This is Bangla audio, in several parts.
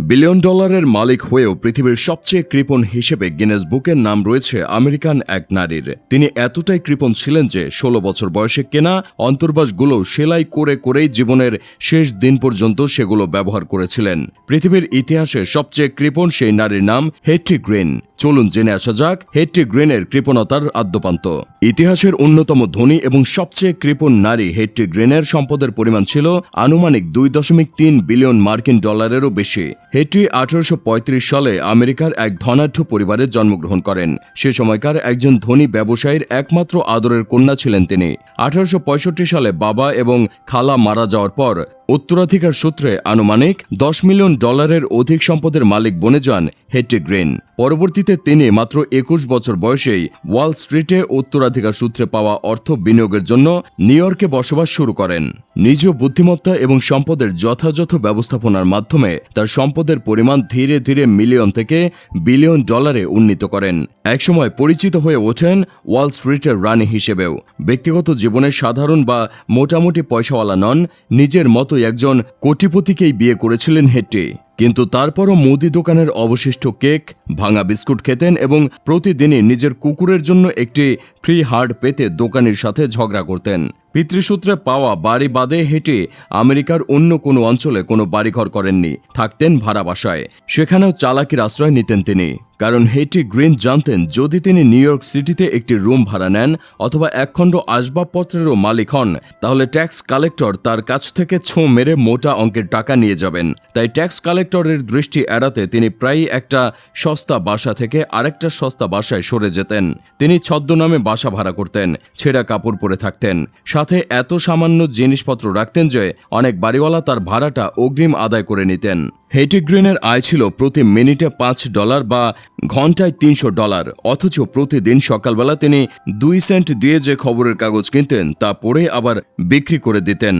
বিলিয়ন ডলারের মালিক হয়েও পৃথিবীর সবচেয়ে কৃপণ হিসেবে গিনেস বুকের নাম রয়েছে আমেরিকান এক নারীর। তিনি এতটাই কৃপণ ছিলেন যে ষোলো বছর বয়সে কেনা অন্তর্বাসগুলো সেলাই করে করেই জীবনের শেষ দিন পর্যন্ত সেগুলো ব্যবহার করেছিলেন। পৃথিবীর ইতিহাসে সবচেয়ে কৃপণ সেই নারীর নাম হেট্রি গ্রিন। চলুন জেনে আসা যাক হেট্রি গ্রেনের কৃপণতার আদ্যপান্ত। ইতিহাসের অন্যতম ধনী এবং সবচেয়ে কৃপণ নারী হেট্রি গ্রেনের সম্পদের পরিমাণ ছিল আনুমানিক দুই দশমিক তিন বিলিয়ন মার্কিন ডলারেরও বেশি। হেট্রি আঠারোশো পঁয়ত্রিশ সালে আমেরিকার এক ধনাঢ্য পরিবারে জন্মগ্রহণ করেন। সে সময়কার একজন ধনী ব্যবসায়ীর একমাত্র আদরের কন্যা ছিলেন তিনি। আঠারোশো পঁয়ষট্টি সালে বাবা এবং খালা মারা যাওয়ার পর উত্তরাধিকার সূত্রে আনুমানিক দশ মিলিয়ন ডলারের অধিক সম্পদের মালিক বনে যান হেট্রি গ্রিন। পরবর্তীতে তিনি মাত্র একুশ বছর বয়সেই ওয়াল স্ট্রিটে উত্তরাধিকার সূত্রে পাওয়া অর্থ বিনিয়োগের জন্য নিউ ইয়র্কে বসবাস শুরু করেন। নিজ বুদ্ধিমত্তা এবং সম্পদের যথাযথ ব্যবস্থাপনার মাধ্যমে তার সম্পদের পরিমাণ ধীরে ধীরে মিলিয়ন থেকে বিলিয়ন ডলারে উন্নীত করেন। একসময় পরিচিত হয়ে ওঠেন ওয়াল স্ট্রিটের রানী হিসেবেও। ব্যক্তিগত জীবনে সাধারণ বা মোটামুটি পয়সাওয়ালা নন, নিজের মতো একজন কোটিপতিকেই বিয়ে করেছিলেন হেট্টি কিন্তু তারপরও মুদি দোকানের অবশিষ্ট কেক, ভাঙা বিস্কুট খেতেন এবং প্রতিদিনই নিজের কুকুরের জন্য একটি ফ্রি হার্ড পেতে দোকানের সাথে ঝগড়া করতেন। পিতৃসূত্রে পাওয়া বাড়ি বাদে হেঁটে আমেরিকার অন্য কোনো অঞ্চলে কোনো বাড়িঘর করেননি, থাকতেন ভাড়া বাসায়। সেখানেও চালাকির আশ্রয় নিতেন তিনি, কারণ হেটি গ্রিন জানতেন যদি তিনি নিউ ইয়র্ক সিটিতে একটি রুম ভাড়া নেন অথবা একখণ্ড আসবাবপত্রেরও মালিক হন, তাহলে ট্যাক্স কালেক্টর তার কাছ থেকে ছোঁ মেরে মোটা অঙ্কের টাকা নিয়ে যাবেন। তাই ট্যাক্স কালেক্টরের দৃষ্টি এড়াতে তিনি প্রায়ই একটা সস্তা বাসা থেকে আরেকটা সস্তা বাসায় সরে যেতেন। তিনি ছদ্মনামে বাসা ভাড়া করতেন, ছেঁড়া কাপড় পরে থাকতেন। সাথে এত সামান্য জিনিসপত্র রাখতেন যে, অনেক বাড়িওয়ালা তার ভাড়াটা অগ্রিম আদায় করে নিতেন। হেটিগ্রিনের আয় ছিল প্রতি মিনিটে পাঁচ ডলার বা ঘন্টায় তিনশো ডলার, অথচ প্রতিদিন সকালবেলা তিনি দুই সেন্ট দিয়ে যে খবরের কাগজ কিনতেন তা পড়ে আবার বিক্রি করে দিতেন।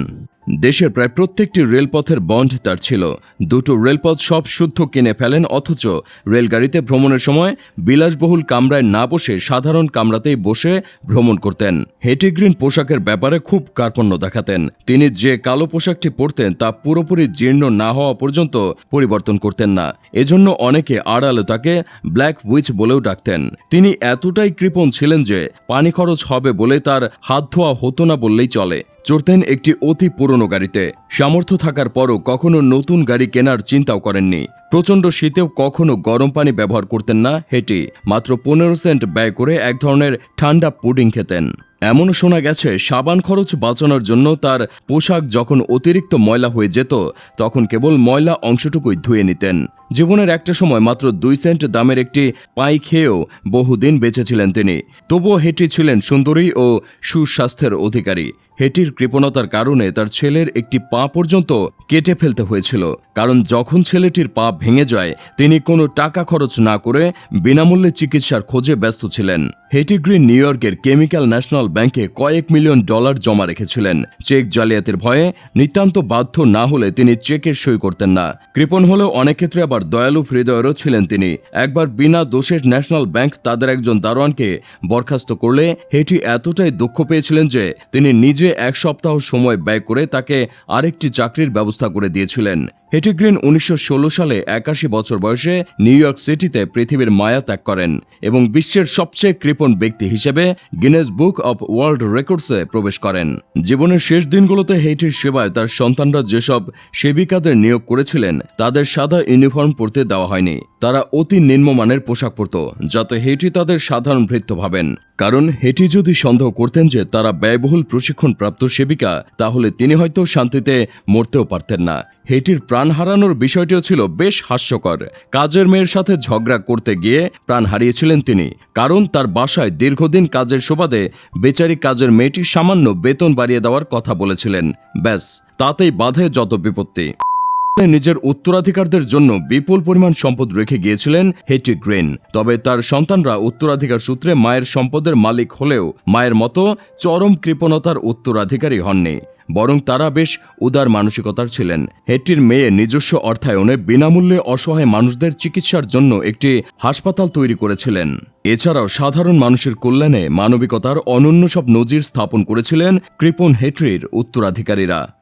দেশের প্রায় প্রত্যেকটি রেলপথের বন্ড তার ছিল। দুটো রেলপথ সব শুদ্ধ কিনে ফেলেন, অথচ রেলগাড়িতে ভ্রমণের সময় বিলাসবহুল কামরায় না বসে সাধারণ কামরাতেই বসে ভ্রমণ করতেন। হেটিগ্রিন পোশাকের ব্যাপারে খুব কার্পণ্য দেখাতেন। তিনি যে কালো পোশাকটি পরতেন তা পুরোপুরি জীর্ণ না হওয়া পর্যন্ত পরিবর্তন করতেন না। এজন্য অনেকে আড়ালে তাকে ব্ল্যাক উইচ বলেও ডাকতেন। তিনি এতটাই কৃপণ ছিলেন যে পানি খরচ হবে বলে তার হাত ধোয়া হতো না বললেই চলে। চড়তেন একটি অতি পুরনো গাড়িতে। সামর্থ্য থাকার পরও কখনো নতুন গাড়ি কেনার চিন্তাও করেননি। প্রচণ্ড শীতেও কখনো গরম পানি ব্যবহার করতেন না হেঁটে, মাত্র পনেরো সেন্ট ব্যয় করে এক ধরনের ঠান্ডা পুডিং খেতেন। এমনও শোনা গেছে, সাবান খরচ বাঁচানোর জন্য তার পোশাক যখন অতিরিক্ত ময়লা হয়ে যেত, তখন কেবল ময়লা অংশটুকুই ধুয়ে নিতেন। জীবনের একটা সময় মাত্র দুই সেন্ট দামের একটি পাই খেয়েও বহুদিন বেঁচেছিলেন তিনি। তবুও হেটি ছিলেন সুন্দরী ও সুস্বাস্থ্যের অধিকারী। হেটির কৃপণতার কারণে তার ছেলের একটি পা পর্যন্ত কেটে ফেলতে হয়েছিল। কারণ যখন ছেলেটির পা ভেঙে যায়, তিনি কোনো টাকা খরচ না করে বিনামূল্যে চিকিৎসার খোঁজে ব্যস্ত ছিলেন। হেটি গ্রিন নিউ ইয়র্কের কেমিক্যাল ন্যাশনাল ব্যাংকে কয়েক মিলিয়ন ডলার জমা রেখেছিলেন। চেক জালিয়াতির ভয়ে নিতান্ত বাধ্য না হলে তিনি চেকের সই করতেন না। কৃপণ হলেও অনেক ক্ষেত্রে আবার দয়ালু হৃদয়েরও ছিলেন তিনি। একবার বিনা দোষের ন্যাশনাল ব্যাংক তাদের একজন দারোয়ানকে বরখাস্ত করলে হেটি এতটাই দুঃখ পেয়েছিলেন যে তিনি নিজে এক সপ্তাহ সময় ব্যয় করে তাকে আরেকটি চাকরির ব্যবস্থা করে দিয়েছিলেন। হেটি গ্রিন উনিশশো সালে একাশি বছর বয়সে নিউ ইয়র্ক সিটিতে পৃথিবীর মায়া ত্যাগ করেন এবং বিশ্বের সবচেয়ে কৃপণ ব্যক্তি হিসেবে গিনেস বুক অব ওয়ার্ল্ড রেকর্ডসে প্রবেশ করেন। জীবনের শেষ দিনগুলোতে হেইটির সেবায় তার সন্তানরা যেসব সেবিকাদের নিয়োগ করেছিলেন, তাদের সাদা ইউনিফর্ম পরতে দেওয়া হয়নি। তারা অতি নিম্নমানের পোশাক পরত, যাতে হেইটি তাদের সাধারণ ভৃত্য ভাবেন। কারণ হেটি যদি সন্দেহ করতেন যে তারা ব্যয়বহুল প্রশিক্ষণপ্রাপ্ত সেবিকা, তাহলে তিনি হয়তো শান্তিতে মরতেও পারতেন না। হেটির হারানোর বিষয়টিও ছিল বেশ হাস্যকর। কাজের মেয়ের সাথে ঝগড়া করতে গিয়ে প্রাণ হারিয়েছিলেন তিনি। কারণ তার বাসায় দীর্ঘদিন কাজের সুবাদে বেচারি কাজের মেয়েটি সামান্য বেতন বাড়িয়ে দেওয়ার কথা বলেছিলেন। ব্যাস, তাতেই বাধে যত বিপত্তি। নিজের উত্তরাধিকারদের জন্য বিপুল পরিমাণ সম্পদ রেখে গিয়েছিলেন হেটি গ্রেন। তবে তার সন্তানরা উত্তরাধিকার সূত্রে মায়ের সম্পদের মালিক হলেও মায়ের মতো চরম কৃপণতার উত্তরাধিকারী হননি, বরং তারা বেশ উদার মানসিকতার ছিলেন। হেট্টির মেয়ে নিজস্ব অর্থায়নে বিনামূল্যে অসহায় মানুষদের চিকিৎসার জন্য একটি হাসপাতাল তৈরি করেছিলেন। এছাড়াও সাধারণ মানুষের কল্যাণে মানবিকতার অনন্য সব নজির স্থাপন করেছিলেন কৃপণ হেট্রির উত্তরাধিকারীরা।